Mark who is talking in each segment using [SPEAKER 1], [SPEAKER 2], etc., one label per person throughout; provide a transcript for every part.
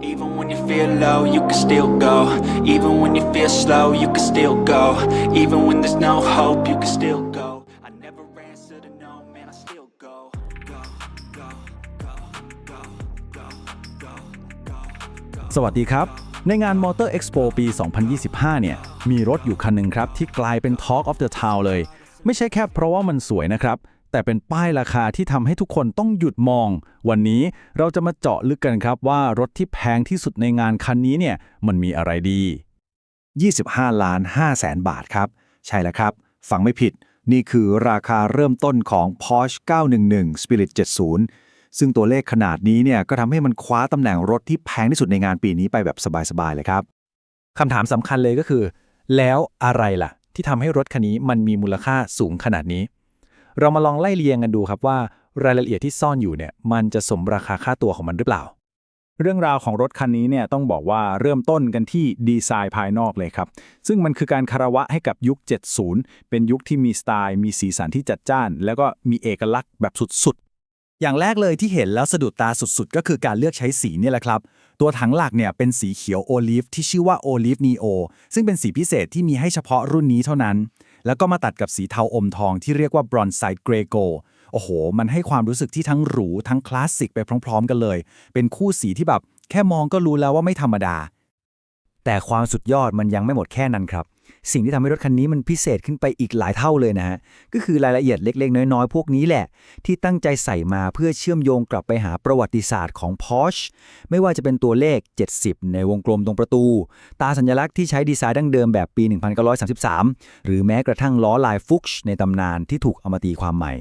[SPEAKER 1] Even when you feel low, you can still go. Even when you feel slow, you can still go. Even when there's no hope, you can still go. I never answer to no, man, I still go. Go, go, go, go, go, go, go, go.
[SPEAKER 2] สวัสดีครับ ในงาน Motor Expo ปี 2025 เนี่ย มีรถอยู่คันหนึ่งครับ ที่กลายเป็น Talk of the Town เลย ไม่ใช่แค่เพราะว่ามันสวยนะครับ แต่เป็นป้ายราคาที่ทำให้ทุกคนต้องหยุดมอง วันนี้เราจะมาเจาะลึกกันครับว่ารถที่แพงที่สุดในงานคันนี้เนี่ยมันมีอะไรดี
[SPEAKER 3] 25 ล้าน5แสนบาทครับ ใช่แล้วครับ ฟังไม่ผิด นี่คือราคาเริ่มต้นของ Porsche 911 Spirit 70 ซึ่งตัวเลขขนาดนี้เนี่ยก็ทำให้มันคว้าตำแหน่งรถที่แพงที่สุดในงานปีนี้ไปแบบสบายๆเลยครับ
[SPEAKER 2] คำถามสำคัญเลยก็คือ แล้วอะไรล่ะ ที่ทำให้รถคันนี้มันมีมูลค่าสูงขนาดนี้ เรามาลองไล่เรียงกันดูครับว่า รายละเอียดที่ซ่อนอยู่เนี่ยมันจะสมราคาค่าตัวของมันหรือเปล่า
[SPEAKER 4] เรื่องราวของรถคันนี้เนี่ยต้องบอกว่าเริ่มต้นกันที่ดีไซน์ภายนอกเลยครับ ซึ่งมันคือการคารวะให้กับยุค 70 เป็นยุคที่มีสไตล์ มีสีสันที่จัดจ้าน แล้วก็มีเอกลักษณ์แบบสุดๆ
[SPEAKER 3] อย่างแรกเลยที่เห็นแล้วสะดุดตาสุดๆ ก็คือการเลือกใช้สีเนี่ยแหละครับตัวถังหลักเนี่ยเป็นสีเขียวโอลิฟที่ชื่อว่าโอลิฟนีโอซึ่งเป็นสีพิเศษที่มีให้เฉพาะรุ่นนี้เท่านั้น แล้วก็มาตัดกับสีเทาอมทองที่เรียกว่าบรอนไซด์เกรโกโอ้โห มันให้ความรู้สึกที่ทั้งหรู ทั้งคลาสสิกไปพร้อม ๆ กันเลย เป็นคู่สีที่แบบ แค่มองก็รู้แล้วว่าไม่ธรรมดา
[SPEAKER 5] แต่ความสุดยอดมันยังไม่หมดแค่นั้นครับ สิ่งที่ทำให้รถคันนี้มันพิเศษขึ้นไปอีกหลายเท่าเลยนะฮะ ก็คือรายละเอียดเล็ก ๆ น้อย ๆ พวกนี้แหละ ที่ตั้งใจใส่มาเพื่อเชื่อมโยงกลับไปหาประวัติศาสตร์ของ Porsche ไม่ว่าจะเป็นตัวเลข 70 ในวงกลมตรงประตู ตาสัญลักษณ์ที่ใช้ดีไซน์ดั้งเดิมแบบปี 1933 หรือแม้กระทั่งล้อลายฟุกช์ในตำนานที่ถูกเอามาตีความใหม่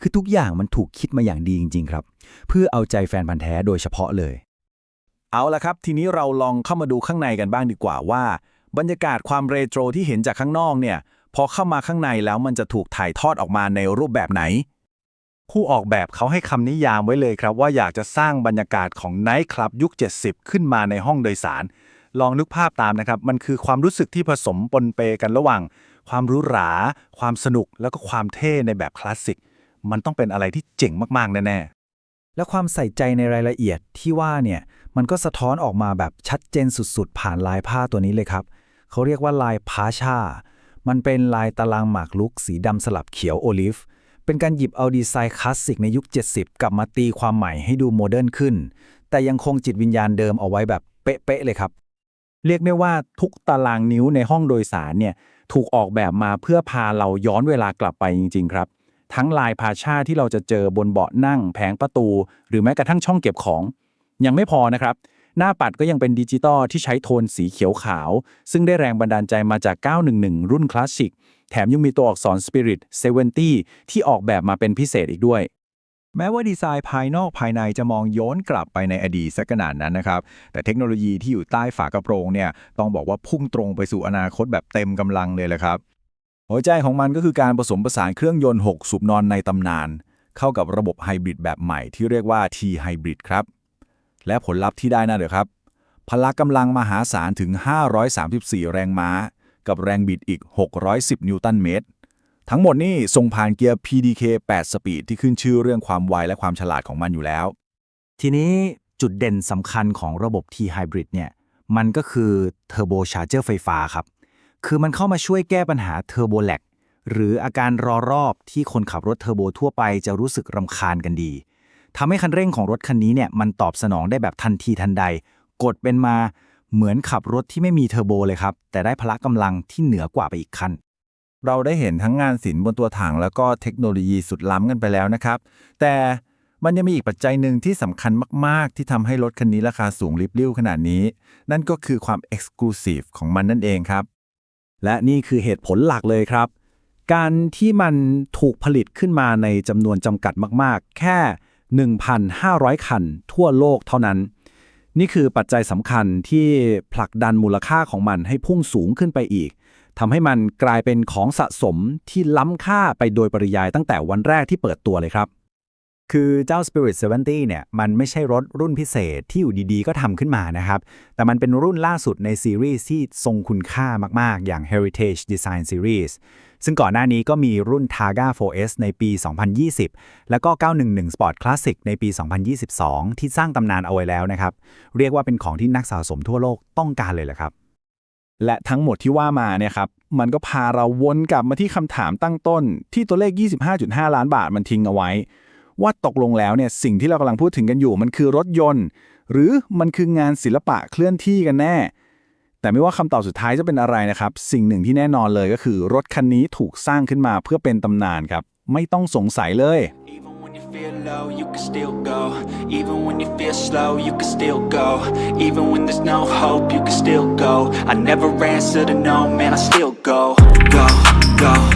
[SPEAKER 5] คือทุกอย่างมันถูกคิดมาอย่างดีจริง ๆ ครับ เพื่อเอาใจแฟนพันธ์แท้โดยเฉพาะเลย
[SPEAKER 4] เอาละครับ ทีนี้เราลองเข้ามาดูข้างในกันบ้างดีกว่าว่า บรรยากาศความเรโทรที่เห็นจากข้างนอกเนี่ย พอเข้ามาข้างในแล้วมันจะถูกถ่ายทอดออกมาในรูปแบบไหน ผู้ออกแบบเขาให้คำนิยามไว้เลยครับ ว่าอยากจะสร้างบรรยากาศของไนท์คลับยุค 70 ขึ้นมาในห้องโดยสาร ลองนึกภาพตามนะครับ มันคือความรู้สึกที่ผสมปนเปกันระหว่าง ความหรู้หรา ความสนุกแล้วก็ความเท่ในแบบคลาสสิกมันต้องเป็นอะไรที่เจ๋งมากๆแน่ๆ
[SPEAKER 5] และความใส่ใจในรายละเอียดที่ว่าเนี่ย มันก็สะท้อนออกมาแบบชัดเจนสุดๆ ผ่านลายผ้าตัวนี้เลยครับ เขาเรียกว่าลายพาชา มันเป็นลายตารางหมากลุกสีดำสลับเขียวโอลิฟ เป็นการหยิบเอาดีไซน์คลาสสิกในยุค 70 กลับมาตีความใหม่ให้ดูโมเดิร์นขึ้น แต่ยังคงจิตวิญญาณเดิมเอาไว้แบบเป๊ะๆเลยครับ
[SPEAKER 4] เรียกได้ว่าทุกตารางนิ้วในห้องโดยสารเนี่ยถูกออกแบบมาเพื่อพาเราย้อนเวลากลับไปจริง ๆ ครับ ทั้งลายพาชาที่เราจะเจอบนเบาะนั่ง แผงประตู หรือแม้กระทั่งช่องเก็บของ ยังไม่พอนะครับ หน้าปัดก็ยังเป็นดิจิตอลที่ใช้โทนสีเขียวขาว ซึ่งได้แรงบันดาลใจมาจาก 911 รุ่นคลาสสิก แถมยังมีตัวอักษร Spirit 70 ที่ออกแบบมาเป็นพิเศษอีกด้วย
[SPEAKER 6] แม้ว่าดีไซน์ภายนอกภายในจะมองย้อนกลับไปในอดีตสักขนาดนั้นนะครับ แต่เทคโนโลยีที่อยู่ใต้ฝากระโปรงเนี่ยต้องบอกว่าพุ่งตรงไปสู่อนาคตแบบเต็มกำลังเลยแหละครับ
[SPEAKER 4] หัวใจของมันก็คือการผสมผสานเครื่องยนต์ 6 สูบนอนในตำนาน เข้ากับระบบไฮบริดแบบใหม่ที่เรียกว่า T Hybrid ครับ และผลลัพธ์ที่ได้น่าเด้อครับ พละกำลังมหาศาลถึง 534 แรงม้า กับแรงบิดอีก 610 นิวตันเมตร ทั้งหมดนี่ส่งผ่านเกียร์ PDK 8 สปีดที่ขึ้นชื่อเรื่องความไวและความฉลาดของมันอยู่แล้ว
[SPEAKER 5] ทีนี้จุดเด่นสำคัญของระบบ T-Hybrid เนี่ย มันก็คือเทอร์โบชาร์เจอร์ไฟฟ้าครับ คือมันเข้ามาช่วยแก้ปัญหาเทอร์โบแลกหรืออาการรอรอบที่คนขับรถเทอร์โบทั่วไปจะรู้สึกรำคาญกันดี ทำให้คันเร่งของรถคันนี้เนี่ยมันตอบสนองได้แบบทันทีทันใด กดเป็นมาเหมือนขับรถที่ไม่มีเทอร์โบเลยครับ แต่ได้พละกำลังที่เหนือกว่าไปอีกขั้น
[SPEAKER 6] เราได้เห็นทั้งงานศิลป์บนตัวถังแล้วก็เทคโนโลยีสุดล้ำกันไปแล้วนะครับ แต่มันยังมีอีกปัจจัยหนึ่งที่สำคัญมาก ๆ ที่ทำให้รถคันนี้ราคาสูงริบลิ่วขนาดนี้ นั่นก็คือความ Exclusive ของมันนั่นเองครับ
[SPEAKER 2] และนี่คือเหตุผลหลักเลยครับ การที่มันถูกผลิตขึ้นมาในจำนวนจำกัดมาก ๆ แค่ 1,500 คัน ทั่วโลกเท่านั้น นี่คือปัจจัยสำคัญที่ผลักดันมูลค่าของมันให้พุ่งสูงขึ้นไปอีกทำให้มันกลายเป็นของสะสมที่ล้ำค่าไปโดยปริยายตั้งแต่วันแรกที่เปิดตัวเลยครับ
[SPEAKER 3] คือเจ้า Spirit 70 เนี่ย มันไม่ใช่รถรุ่นพิเศษที่อยู่ดีๆ ก็ทำขึ้นมานะครับ แต่มันเป็นรุ่นล่าสุดในซีรีส์ที่ทรงคุณค่ามากๆ อย่าง Heritage Design Series ซึ่งก่อนหน้านี้ก็มีรุ่น Targa 4S ในปี 2020 แล้วก็ 911 Sport Classic ในปี 2022 ที่สร้างตำนานเอาไว้แล้วนะครับ เรียกว่าเป็นของที่นักสะสมทั่วโลกต้องการเลยแหละครับ
[SPEAKER 4] และทั้งหมดที่ว่ามาเนี่ยครับ มันก็พาเราวนกลับมาที่คำถามตั้งต้น ที่ตัวเลข 25.5 ล้านบาทมันทิ้งเอาไว้ ว่าตกลงแล้วเนี่ยสิ่งที่เรากำลังพูดถึงกันอยู่ มันคือรถยนต์ หรือมันคืองานศิลปะเคลื่อนที่กันแน่ แต่ไม่ว่าคำตอบสุดท้ายจะเป็นอะไรนะครับ สิ่งหนึ่งที่แน่นอนเลยก็คือ รถคันนี้ถูกสร้างขึ้นมาเพื่อเป็นตำนานครับ ไม่ต้องสงสัยเลย
[SPEAKER 1] feel low, you can still go. Even when you feel slow, you can still go. Even when there's no hope, you can still go. I never answer to no, man, I still go, go, go,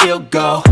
[SPEAKER 1] still go.